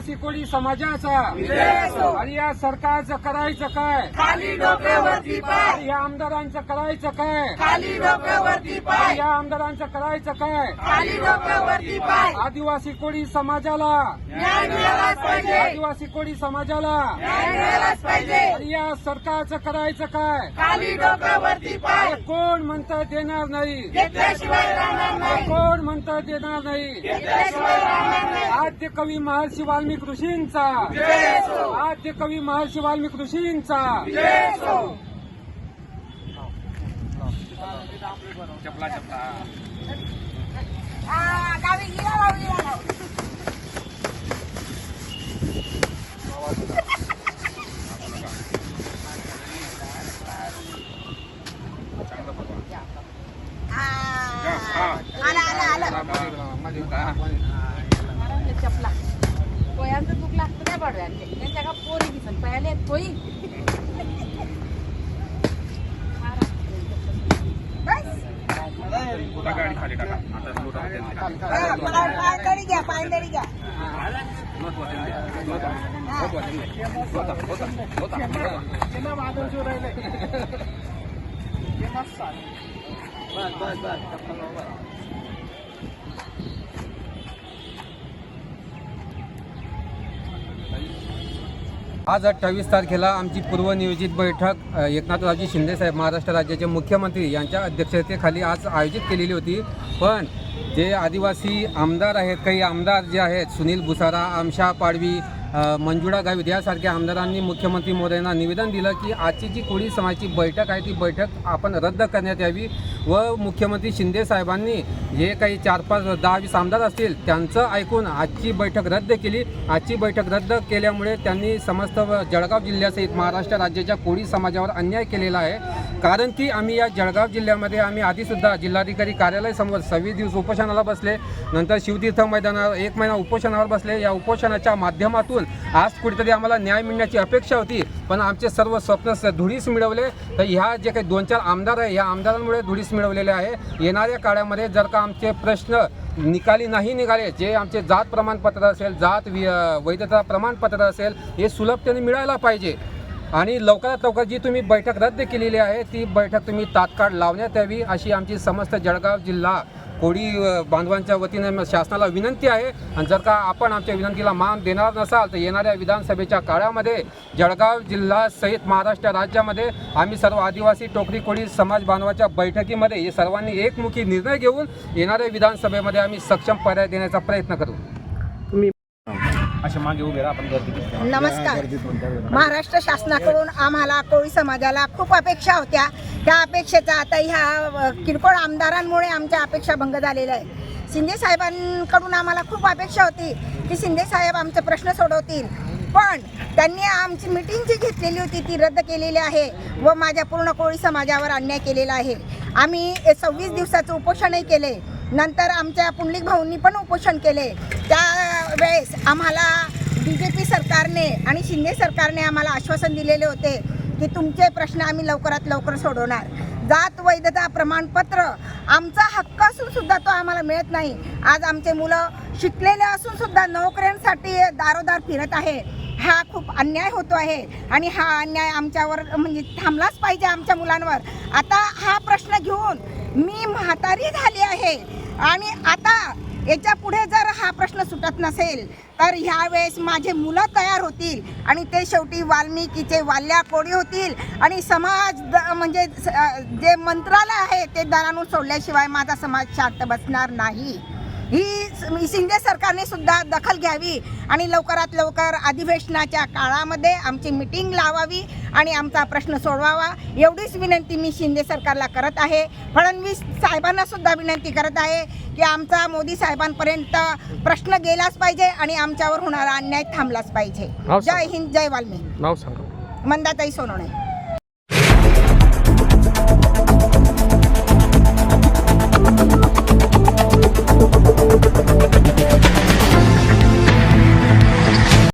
समाजाचा. आणि या सरकारचं करायचं काय? खाली डोक्यावरती पाय. आणि या आमदारांचं करायचं काय? खाली डोक्यावरती आणि पाय या आमदारांचं करायचं काय? खाली डोक्यावरती पाय. आदिवासी कोळी समाजाला. न्याय मिळालाच पाहिजे. आदिवासी कोळी समाजाला. न्याय मिळालाच पाहिजे. आणि या सरकारचं करायचं काय? खाली डोक्यावरती पाय. अरे कोण म्हणतं देणार नाही? घेतल्याशिवाय राहणार नाही कोण म्हणतं देणार नाही? आद्य कवी महर्षी वाल्मिक ऋषींचा. आद्य कवी महर्षी वाल्मिक ऋषींचा. चपला चपला. चपला पोयांचं दुख लागतं काय पाडव्याचे त्यांच्या का पोरी दिसन पहिले पोई गाडी घ्या टाका आता पायदळी घ्या पायदळी घ्या आज अठ्ठावीस तारखेला आमची पूर्वनियोजित बैठक अ, एकनाथरावजी शिंदेसाहेब महाराष्ट्र राज्याचे मुख्यमंत्री यांच्या अध्यक्षतेखाली आज आयोजित केलेली होती. पण जे आदिवासी आमदार आहेत काही आमदार जे आहेत सुनील भुसारा आमशा पाडवी मंजुळा गावित यासारख्या आमदारांनी मुख्यमंत्री मोदयांना निवेदन दिलं की आजची जी कोळी समाजाची बैठक आहे ती बैठक आपण रद्द करण्यात यावी व मुख्यमंत्री शिंदे साहेबांनी जे काही चार पाच दहा वीस आमदार असतील त्यांचं ऐकून आजची बैठक रद्द केली. आजची बैठक रद्द केल्यामुळे त्यांनी समस्त जळगाव जिल्ह्यासहित महाराष्ट्र राज्याच्या कोळी समाजावर अन्याय केलेला आहे. कारण की आम्ही या जळगाव जिल्ह्यामध्ये आम्ही आधीसुद्धा जिल्हाधिकारी कार्यालयासमोर सव्वीस दिवस उपोषणाला बसले. नंतर शिवतीर्थ मैदानावर एक महिना उपोषणावर बसले. या उपोषणाच्या माध्यमातून आज कुठेतरी आम्हाला न्याय मिळण्याची अपेक्षा होती. पण आमचे सर्व स्वप्न धुळीस मिळवले. तर ह्या जे काही दोन चार आमदार आहे या आमदारांमुळे धुळीस मिळवलेले आहे. येणाऱ्या काळामध्ये जर का आमचे प्रश्न निकाली नाही निघाले जे आमचे जात प्रमाणपत्र असेल जात वि वैधता प्रमाणपत्र असेल हे सुलभतेने मिळायला पाहिजे. आणि लवकरात लवकर जी तुम्ही बैठक रद्द केलेली आहे ती बैठक तुम्ही तात्काळ लावण्यात यावी अशी आमची समस्त जळगाव जिल्हा कोळी बांधवांच्या वतीने शासनाला विनंती आहे. आणि जर का आपण आमच्या विनंतीला मान देणार नसाल तर येणाऱ्या विधानसभेच्या काळामध्ये जळगाव जिल्हा सहित महाराष्ट्र राज्यामध्ये आम्ही सर्व आदिवासी टोकरी कोळी समाज बांधवाच्या बैठकीमध्ये हे सर्वांनी एकमुखी निर्णय घेऊन येणाऱ्या विधानसभेमध्ये आम्ही सक्षम पर्याय देण्याचा प्रयत्न करू. अशा मागे उभे राहा आपण गर्दी नमस्कार. महाराष्ट्र शासनाकडून आम्हाला कोळी समाजाला खूप अपेक्षा होत्या. त्या अपेक्षेचा आता ह्या किरकोळ आमदारांमुळे आमच्या अपेक्षा भंग झालेल्या आहे शिंदे साहेबांकडून आम्हाला खूप अपेक्षा होती की शिंदे साहेब आमचे प्रश्न सोडवतील. पण त्यांनी आमची मिटिंग जी घेतलेली होती ती रद्द केलेली आहे व माझ्या पूर्ण कोळी समाजावर अन्याय केलेला आहे. आम्ही सव्वीस दिवसाचं उपोषणही केले. नंतर आमच्या पुंडलिक भाऊंनी पण उपोषण केले. वेळेस आम्हाला बी जे पी सरकारने आणि शिंदे सरकारने आम्हाला आश्वासन दिलेले होते की तुमचे प्रश्न आम्ही लवकरात लवकर सोडवणार. जात वैधता प्रमाणपत्र आमचा हक्क असून सुद्धा तो आम्हाला मिळत नाही. आज आमचे मुलं शिकलेले असून सुद्धा नोकऱ्यांसाठी दारोदार फिरत आहे. हा खूप अन्याय होतो आहे आणि हा अन्याय आमच्यावर म्हणजे थांबलाच पाहिजे आमच्या मुलांवर. आता हा प्रश्न घेऊन मी म्हातारी झाली आहे आणि आता याच्यापुढे जर हा प्रश्न सुटत नसेल तर ह्यावेळेस माझे मुलं तयार होतील आणि ते शेवटी वाल्मिकीचे वाल्या कोळी होतील. आणि समाज द- म्हणजे स- जे मंत्रालय आहे ते दरानून सोडल्याशिवाय माझा समाज शांत बसणार नाही. ही शिंदे सरकारने सुद्धा दखल घ्यावी आणि लवकरात लवकर अधिवेशनाच्या काळामध्ये आमची मिटिंग लावावी आणि आमचा प्रश्न सोडवावा. एवढीच विनंती मी शिंदे सरकारला करत आहे. फडणवीस साहेबांना सुद्धा विनंती करत आहे की आमचा मोदी साहेबांपर्यंत प्रश्न गेलाच पाहिजे आणि आमच्यावर होणारा अन्याय थांबलाच पाहिजे. जय हिंद जय सांगा. मंदाताई सोनवणे.